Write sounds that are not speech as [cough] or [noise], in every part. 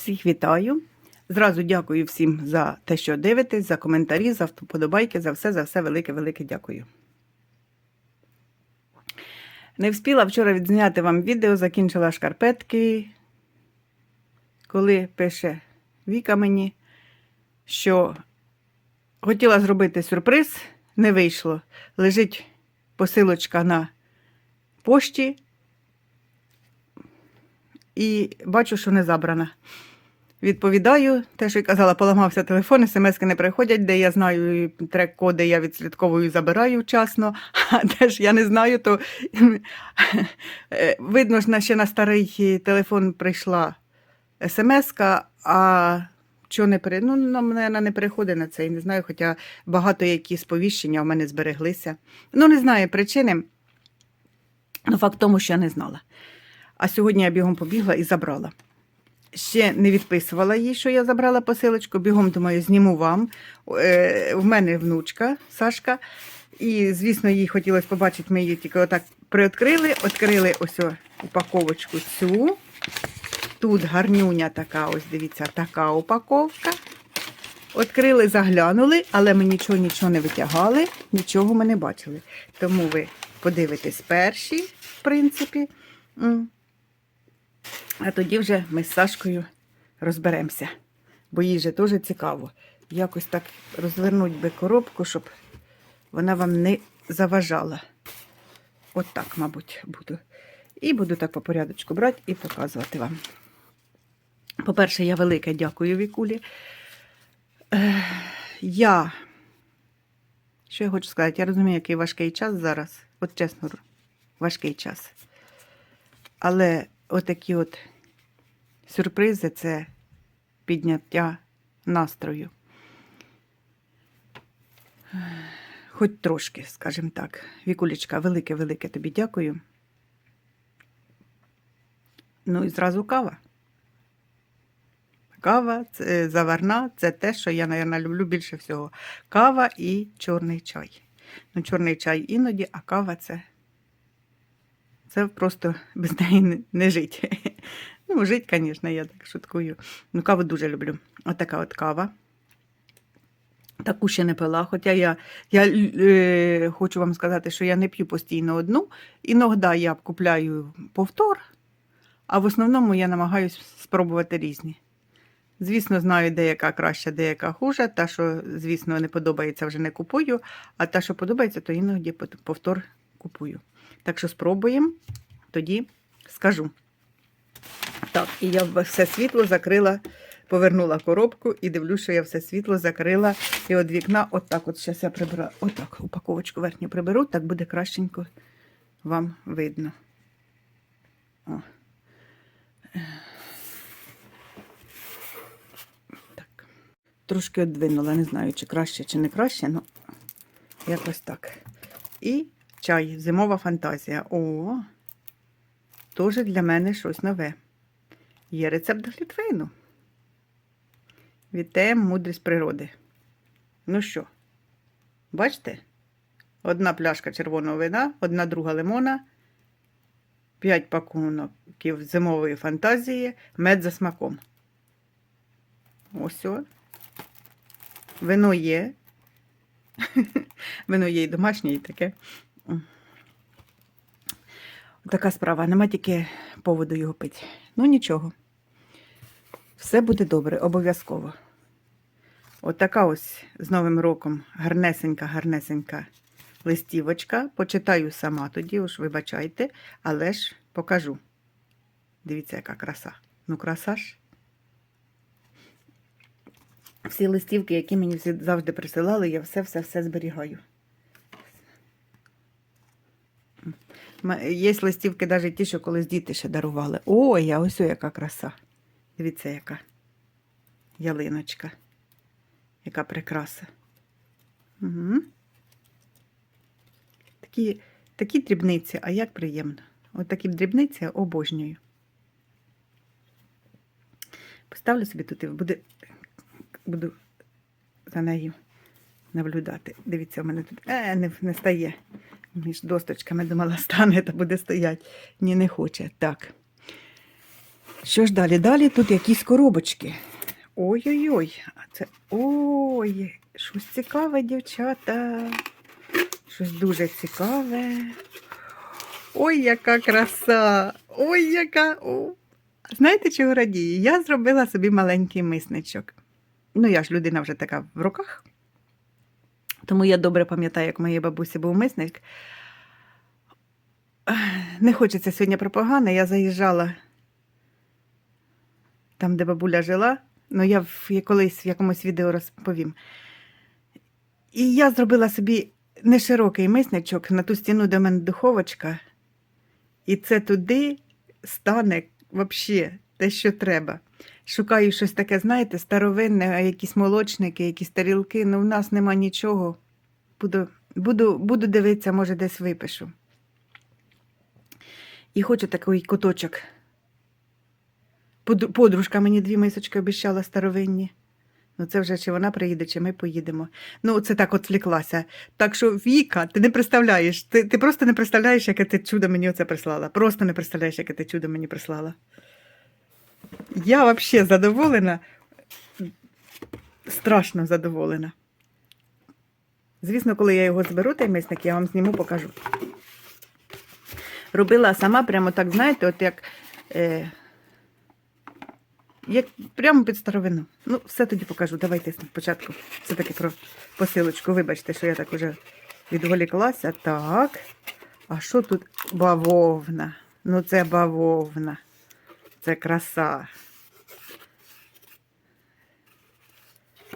Всіх вітаю. Зразу дякую всім за те, що дивитесь, за коментарі, за вподобайки, за все, за все велике-велике дякую. Не встигла вчора відзняти вам відео, закінчила шкарпетки, коли пише Віка мені, що хотіла зробити сюрприз, не вийшло. Лежить посилочка на пошті, і бачу, що не забрана. Відповідаю, те, що й казала, поламався телефон, смски не приходять, де я знаю трек-коди, я відслідковую забираю вчасно, [laughs] а де ж я не знаю, то е, видно ж, ще на старий телефон прийшла смс-ка, а що не при... ну, на мене не переходить на це, і не знаю, хоча багато які сповіщення в мене збереглися. Ну, не знаю причини, але факт в тому, що я не знала. А сьогодні я бігом побігла і забрала. Ще не відписувала їй, що я забрала посилочку. Бігом, думаю, зніму вам. Е, в мене внучка Сашка. І, звісно, їй хотілося побачити, ми її тільки отак приоткрили, відкрили ось упаковочку цю. Тут гарнюня така, ось дивіться, така упаковка. Відкрили, заглянули, але ми нічого нічого не витягали, нічого ми не бачили. Тому ви подивитесь перші, в принципі. А тоді вже ми з Сашкою розберемося. Бо їй же теж цікаво. Якось так розвернуть би коробку, щоб вона вам не заважала. От так, мабуть, буду. І буду так по порядочку брати і показувати вам. По-перше, я велике дякую Вікулі. Е, Я, що я хочу сказати, я розумію, який важкий час зараз. От чесно, важкий час. Але отакі от сюрпризи це підняття настрою. Хоч трошки, скажімо так. Вікулечка, велике-велике тобі дякую. Ну і зразу кава. Кава, це заварна, це те, що я, мабуть, люблю більше всього. Кава і чорний чай. Ну, чорний чай іноді, а кава це це просто без неї не, жити. Ну, жить, звісно, я так шуткую. Ну, каву дуже люблю. Отака от кава. Таку ще не пила. Хоча я, я е, хочу вам сказати, що я не п'ю постійно одну. Іноді я купляю повтор, а в основному я намагаюся спробувати різні. Звісно, знаю, деяка краща, деяка хуже. Та, що, звісно, не подобається, вже не купую, а та, що подобається, то іноді повтор купую. Так що спробуємо, тоді скажу. Так, і я все світло закрила, повернула коробку і дивлюся, що я все світло закрила. І від вікна, отак, от зараз я приберу, отак, упаковочку верхню приберу, так буде кращенько вам видно. О. Так. Трошки одвинула, не знаю, чи краще, чи не краще, ну якось так. І чай, зимова фантазія. О, теж для мене щось нове. Є рецепт глітвейну. Вітаємо мудрість природи. Ну що, бачите? Одна пляшка червоного вина, одна друга лимона, п'ять пакунків зимової фантазії, мед за смаком. Ось. Вино є. [laughs] Вино є і домашнє, і таке. Така справа, нема тільки поводу його пити. Ну нічого. Все буде добре, обов'язково. Отака ось з Новим роком гарнесенька, гарнесенька листівочка. Почитаю сама тоді, уж вибачайте, але ж покажу. Дивіться, яка краса. Ну, краса ж. Всі листівки, які мені завжди присилали, я все-все-все зберігаю. Є листівки навіть ті, що колись діти ще дарували. Ой, а ось яка краса. Дивіться, яка ялиночка. Яка прикраса. Угу. Такі, такі дрібниці, а як приємно. От такі дрібниці обожнюю. Поставлю собі тут і буду, буду за нею наблюдати. Дивіться, у мене тут е, не, не стає. Між досточками думала, стане [laughs] та буде стояти. Ні, не хоче. Так. Що ж далі? Далі тут якісь коробочки. Ой-ой-ой, а це ой, щось цікаве, дівчата. Щось дуже цікаве. Ой, яка краса! Ой, яка. О. Знаєте, чого радію? Я зробила собі маленький мисничок. Ну, я ж людина вже така в руках. Тому я добре пам'ятаю, як моєї бабусі був мисник. Не хочеться сьогодні про погане. Я заїжджала там, де бабуля жила. Ну, я в, колись в якомусь відео розповім. І я зробила собі неширокий мисничок на ту стіну, де в мене духовочка. І це туди стане взагалі те, що треба. Шукаю щось таке, знаєте, старовинне, якісь молочники, якісь тарілки. Ну, в нас нема нічого. Буду, буду, буду дивитися, може, десь випишу. І хочу такий куточок. Под- Подружка мені дві мисочки обіцяла старовинні. Ну, це вже чи вона приїде, чи ми поїдемо. Ну, це так от вліклася. Так що, Віка, ти не представляєш, ти, ти просто не представляєш, яке ти чудо мені оце прислала. Просто не представляєш, яке ти чудо мені прислала. Я взагалі задоволена, страшно задоволена. Звісно, коли я його зберу, той мисник, я вам зніму, покажу. Робила сама прямо так, знаєте, от як. Е, як прямо під старовину. Ну, все тоді покажу. Давайте спочатку все-таки про посилочку. Вибачте, що я так уже відволіклася. Так. А що тут бавовна? Ну, це бавовна. Це краса.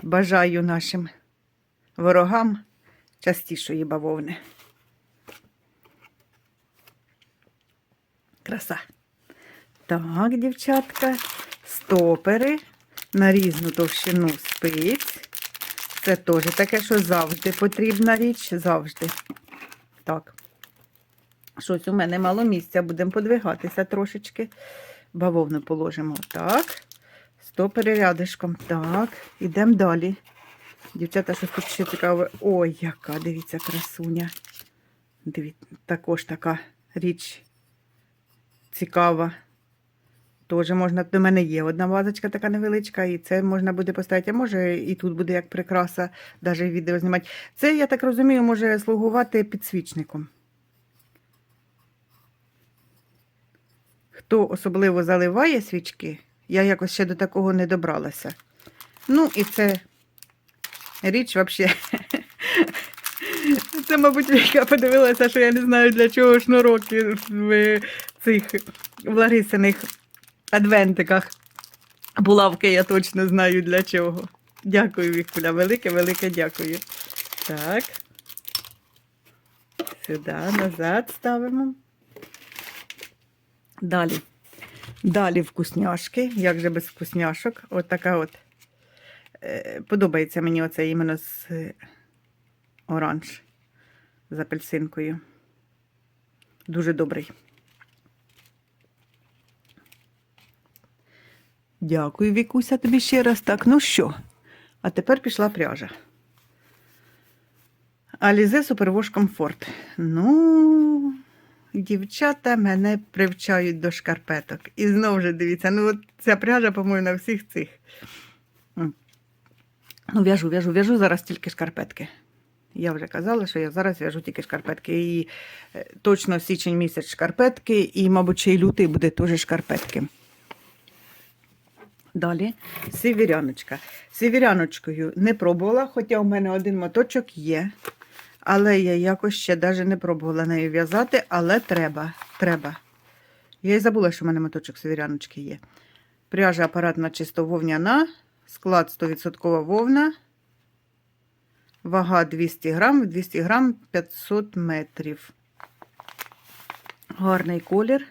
Бажаю нашим ворогам частішої бавовни. Краса. Так, дівчатка, стопери на різну товщину спиць. Це теж таке, що завжди потрібна річ, завжди. Так. Щось у мене мало місця, будемо подвигатися трошечки. Бавовну положимо так. Стопери рядишком. Так, ідемо далі. Дівчата, щось тут ще цікаве. Ой, яка, дивіться, красуня. Дивіться, також така річ цікава. Теж можна, до мене є одна вазочка така невеличка, і це можна буде поставити, а може і тут буде як прикраса, навіть відео знімати. Це, я так розумію, може слугувати підсвічником. Хто особливо заливає свічки, я якось ще до такого не добралася. Ну, і це річ взагалі. [laughs] Це, мабуть, Віка подивилася, що я не знаю, для чого шнуроки в цих в Ларисиних адвентиках. Булавки я точно знаю для чого. Дякую, Вікуля. Велике, велике дякую. Так. Сюди, назад ставимо. Далі. Далі вкусняшки. Як же без вкусняшок? От така от. Е, Подобається мені оце іменно з е, оранж з апельсинкою. Дуже добрий. Дякую, Вікуся, тобі ще раз так. Ну що? А тепер пішла пряжа. Алізе Супервош Комфорт. Ну, дівчата мене привчають до шкарпеток. І знову ж дивіться, ну ця пряжа, по-моєму, на всіх цих. Ну, в'яжу, в'яжу, в'яжу зараз тільки шкарпетки. Я вже казала, що я зараз в'яжу тільки шкарпетки. І е, точно січень місяць шкарпетки, і, мабуть, ще й лютий буде теж шкарпетки. Далі сивіряночка. Сивіряночкою не пробувала, хоча у мене один моточок є. Але я якось ще навіть не пробувала нею в'язати, але треба. треба. Я й забула, що в мене моточок сивіряночки є. Пряжа апаратна чисто вовняна, склад 100% вовна. Вага 200 грам, 200 грам 500 метрів. Гарний колір.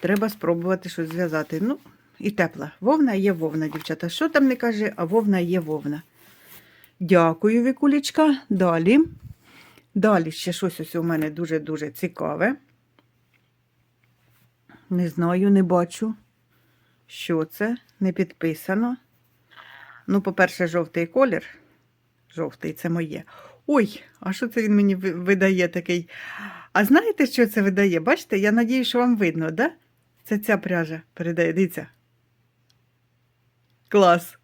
Треба спробувати щось зв'язати. Ну, і тепла. Вовна є вовна, дівчата. Що там не каже, а вовна є вовна. Дякую, Вікулечка. Далі. Далі ще щось ось у мене дуже-дуже цікаве. Не знаю, не бачу. Що це? Не підписано. Ну, по-перше, жовтий колір. Жовтий це моє. Ой, а що це він мені видає такий? А знаєте, що це видає? Бачите, я надію, що вам видно, да? Це ця пряжа передає, дивіться. Клас.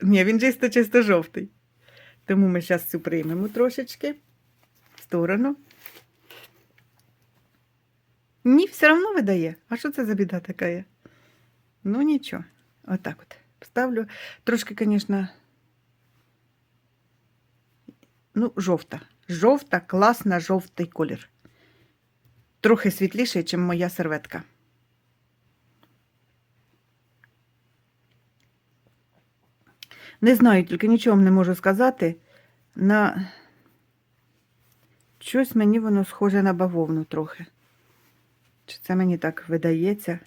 Ні, він чисто чисто жовтий. Тому ми зараз цю приймемо трошечки в сторону. Ні, все одно видає. А що це за біда така є? Ну нічого. Отак от. Ставлю. Трошки, звісно. Ну, жовта. Жовта, класна, жовтий колір. Трохи світліший, ніж моя серветка. Не знаю, тільки нічого не можу сказати. На щось мені воно схоже на бавовну трохи. Чи це мені так видається?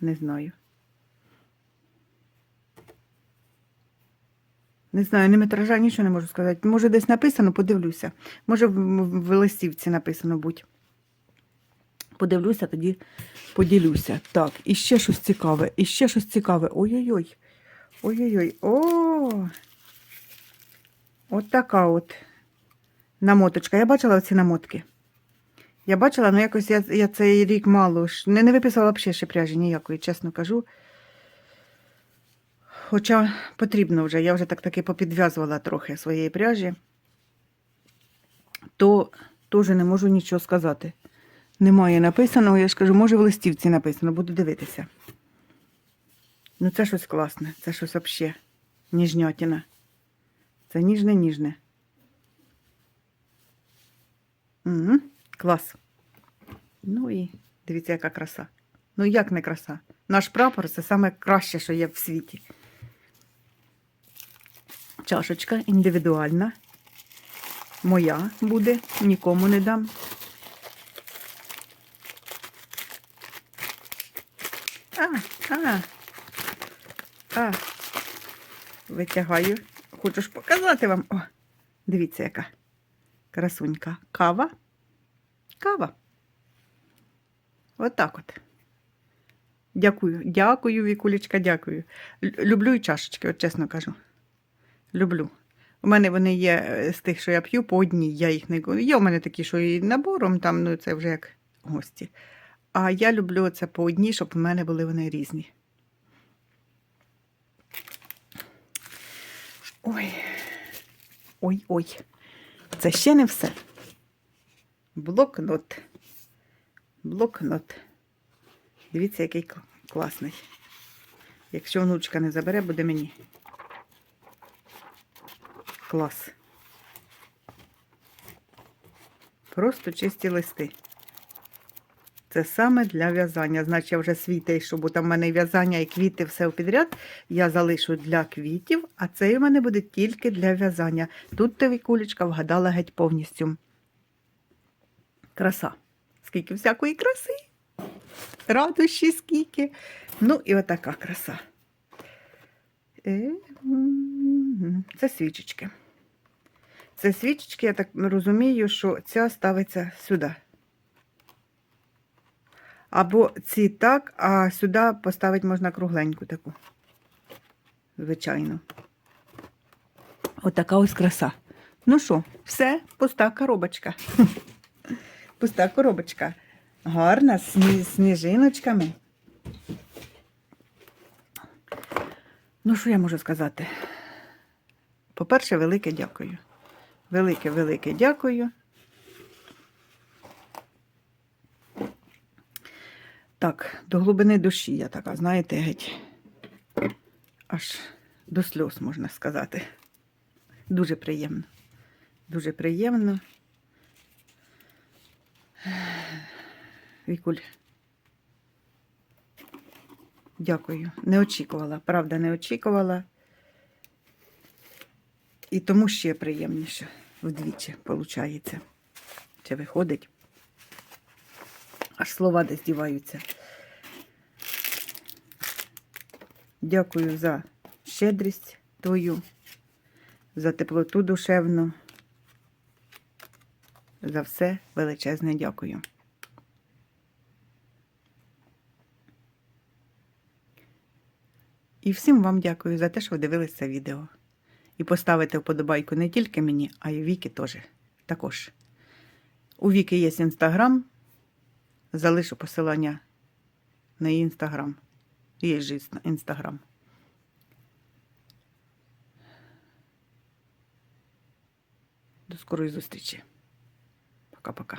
Не знаю. Не знаю, не метража, нічого не можу сказати. Може, десь написано, подивлюся. Може, в, листівці написано будь. Подивлюся, тоді поділюся. Так, і ще щось цікаве, і ще щось цікаве. Ой-ой-ой. Ой-ой-ой. О! От така от намоточка. Я бачила ці намотки. Я бачила, але якось я, я цей рік мало. Не, не виписала взагалі ще пряжі ніякої, чесно кажу. Хоча потрібно вже, я вже так таки попідв'язувала трохи своєї пряжі, то теж не можу нічого сказати. Немає написаного, я ж кажу, може в листівці написано, буду дивитися. Ну, це щось класне, це щось взагалі ніжнятіна. Це ніжне-ніжне. Угу, клас. Ну і дивіться, яка краса. Ну, як не краса? Наш прапор це саме краще, що є в світі. Чашечка індивідуальна. Моя буде, нікому не дам. А, а, а. Витягаю. Хочу ж показати вам. О, дивіться, яка красунька. Кава. Кава. Отак от. Дякую, дякую, Вікулечка, дякую. Люблю і чашечки, от чесно кажу. Люблю. У мене вони є е, з тих, що я п'ю, по одній, я їх не Є у мене такі, що і набором, там, ну це вже як гості. А я люблю це по одній, щоб у мене були вони різні. Ой. Ой-ой. Це ще не все. Блокнот. Блокнот. Дивіться, який класний. Якщо внучка не забере, буде мені. Клас. Просто чисті листи. Це саме для в'язання. Значить, я вже свій той, що бо там в мене в'язання, і квіти, все підряд. Я залишу для квітів, а цей у мене буде тільки для в'язання. Тут ти, Вікулечка, вгадала геть повністю. Краса. Скільки всякої краси. Радощі скільки. Ну, і отака краса. Е, Це свічечки. Це свічечки, я так розумію, що ця ставиться сюди. Або ці так, а сюди поставити можна кругленьку таку. Звичайно. Отака ось краса. Ну що, все, пуста коробочка. [laughs] Пуста коробочка. Гарна, з сні- сніжиночками. Ну, що я можу сказати? По-перше, велике дякую. Велике, велике дякую. Так, до глибини душі я така, знаєте, геть. Аж до сльоз, можна сказати. Дуже приємно. Дуже приємно. Вікуль. Дякую. Не очікувала, правда, не очікувала. І тому ще приємніше вдвічі виходить. Чи виходить? Аж слова десь діваються. Дякую за щедрість твою, за теплоту душевну. За все величезне дякую. І всім вам дякую за те, що ви дивились це відео. І поставите вподобайку не тільки мені, а й Вікі теж. Також. У Віки є інстаграм. залишу посилання на її інстаграм. Є же Инстаграм. До скорої зустрічі. Пока-пока.